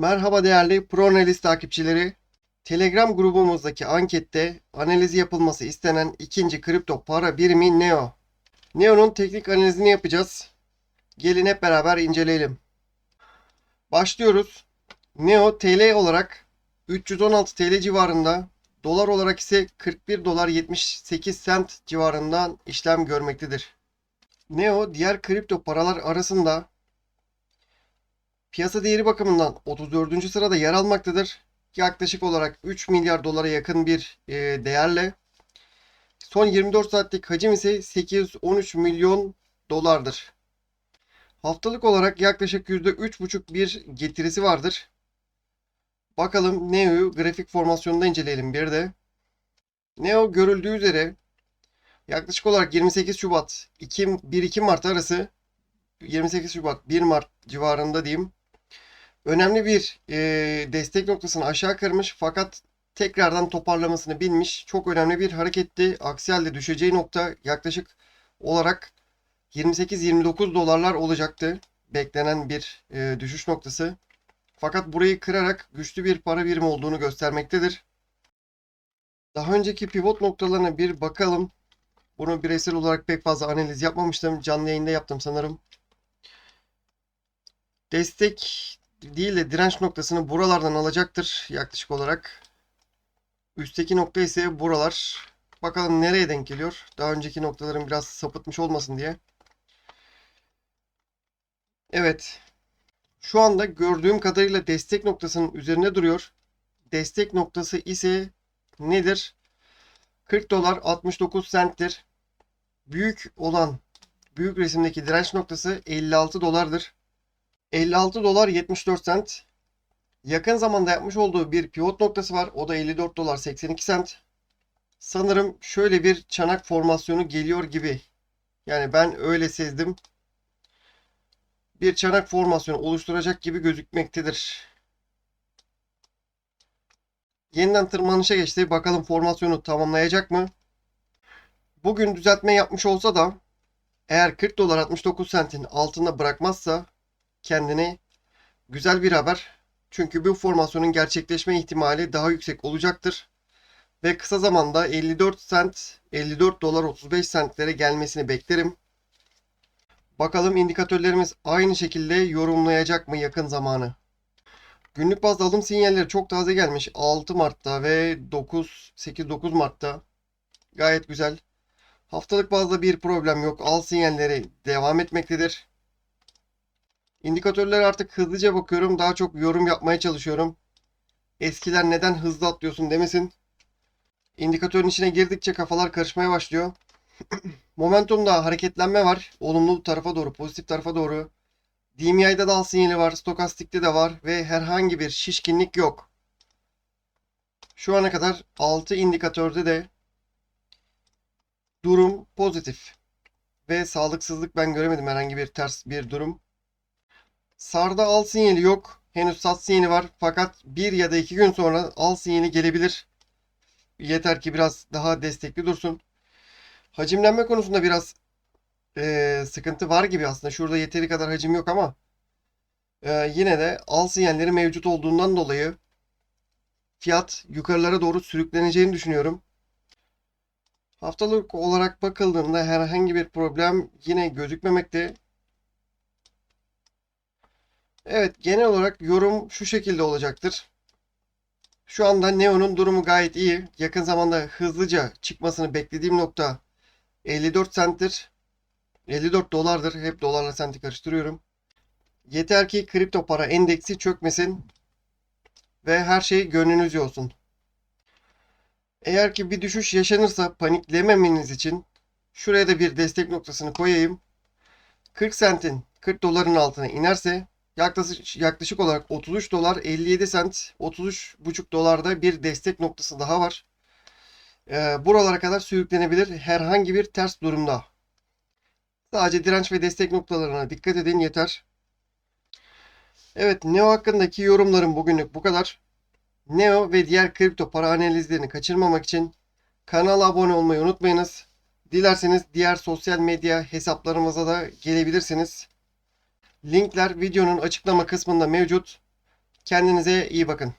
Merhaba değerli ProAnaliz takipçileri. Telegram grubumuzdaki ankette analizi yapılması istenen ikinci kripto para birimi Neo. Neo'nun teknik analizini yapacağız. Gelin hep beraber inceleyelim. Başlıyoruz. Neo TL olarak 316 TL civarında, dolar olarak ise 41 dolar 78 sent civarından işlem görmektedir. Neo diğer kripto paralar arasında piyasa değeri bakımından 34. sırada yer almaktadır. Yaklaşık olarak 3 milyar dolara yakın bir e, değerle. Son 24 saatlik hacim ise 813 milyon dolardır. Haftalık olarak yaklaşık %3,5 bir getirisi vardır. Bakalım Neo'yu grafik formasyonunda inceleyelim bir de. Neo görüldüğü üzere yaklaşık olarak 28 Şubat 1-2 Mart arası 28 Şubat 1 Mart civarında diyeyim. Önemli bir e, destek noktasını aşağı kırmış fakat tekrardan toparlamasını bilmiş. Çok önemli bir hareketti. Aksi halde düşeceği nokta yaklaşık olarak 28-29 dolarlar olacaktı. Beklenen bir e, düşüş noktası. Fakat burayı kırarak güçlü bir para birimi olduğunu göstermektedir. Daha önceki pivot noktalarına bir bakalım. Bunu bireysel olarak pek fazla analiz yapmamıştım. Canlı yayında yaptım sanırım. Destek değil de direnç noktasını buralardan alacaktır yaklaşık olarak. Üstteki nokta ise buralar. Bakalım nereye denk geliyor. Daha önceki noktaların biraz sapıtmış olmasın diye. Evet. Şu anda gördüğüm kadarıyla destek noktasının üzerine duruyor. Destek noktası ise nedir? 40 dolar 69 centtir. Büyük olan büyük resimdeki direnç noktası 56 dolardır. 56 dolar 74 cent. Yakın zamanda yapmış olduğu bir pivot noktası var. O da 54 dolar 82 cent. Sanırım şöyle bir çanak formasyonu geliyor gibi. Yani ben öyle sezdim. Bir çanak formasyonu oluşturacak gibi gözükmektedir. Yeniden tırmanışa geçti. Bakalım formasyonu tamamlayacak mı? Bugün düzeltme yapmış olsa da eğer 40 dolar 69 sentin altında bırakmazsa kendine güzel bir haber. Çünkü bu formasyonun gerçekleşme ihtimali daha yüksek olacaktır. Ve kısa zamanda 54 sent, 54 dolar 35 sentlere gelmesini beklerim. Bakalım indikatörlerimiz aynı şekilde yorumlayacak mı yakın zamanı. Günlük bazda alım sinyalleri çok taze gelmiş. 6 Mart'ta ve 9 8-9 Mart'ta. Gayet güzel. Haftalık bazda bir problem yok. Al sinyalleri devam etmektedir. İndikatörlere artık hızlıca bakıyorum. Daha çok yorum yapmaya çalışıyorum. Eskiler neden hızlı atlıyorsun demesin. İndikatörün içine girdikçe kafalar karışmaya başlıyor. Momentumda hareketlenme var. Olumlu tarafa doğru, pozitif tarafa doğru. DMI'de de al sinyali var, stokastikte de var ve herhangi bir şişkinlik yok. Şu ana kadar 6 indikatörde de durum pozitif. Ve sağlıksızlık ben göremedim herhangi bir ters bir durum. Sarda al sinyali yok. Henüz sat sinyali var. Fakat bir ya da iki gün sonra al sinyali gelebilir. Yeter ki biraz daha destekli dursun. Hacimlenme konusunda biraz e, sıkıntı var gibi aslında. Şurada yeteri kadar hacim yok ama e, yine de al sinyalleri mevcut olduğundan dolayı fiyat yukarılara doğru sürükleneceğini düşünüyorum. Haftalık olarak bakıldığında herhangi bir problem yine gözükmemekte. Evet, genel olarak yorum şu şekilde olacaktır. Şu anda Neo'nun durumu gayet iyi. Yakın zamanda hızlıca çıkmasını beklediğim nokta 54 centtir. 54 dolardır. Hep dolarla senti karıştırıyorum. Yeter ki kripto para endeksi çökmesin ve her şey gönlünüzce olsun. Eğer ki bir düşüş yaşanırsa paniklememeniz için şuraya da bir destek noktasını koyayım. 40 sentin 40 doların altına inerse yaklaşık, yaklaşık olarak 33 dolar 57 sent 33,5 dolarda bir destek noktası daha var. Ee, buralara kadar sürüklenebilir herhangi bir ters durumda. Sadece direnç ve destek noktalarına dikkat edin yeter. Evet Neo hakkındaki yorumlarım bugünlük bu kadar. Neo ve diğer kripto para analizlerini kaçırmamak için kanala abone olmayı unutmayınız. Dilerseniz diğer sosyal medya hesaplarımıza da gelebilirsiniz. Linkler videonun açıklama kısmında mevcut. Kendinize iyi bakın.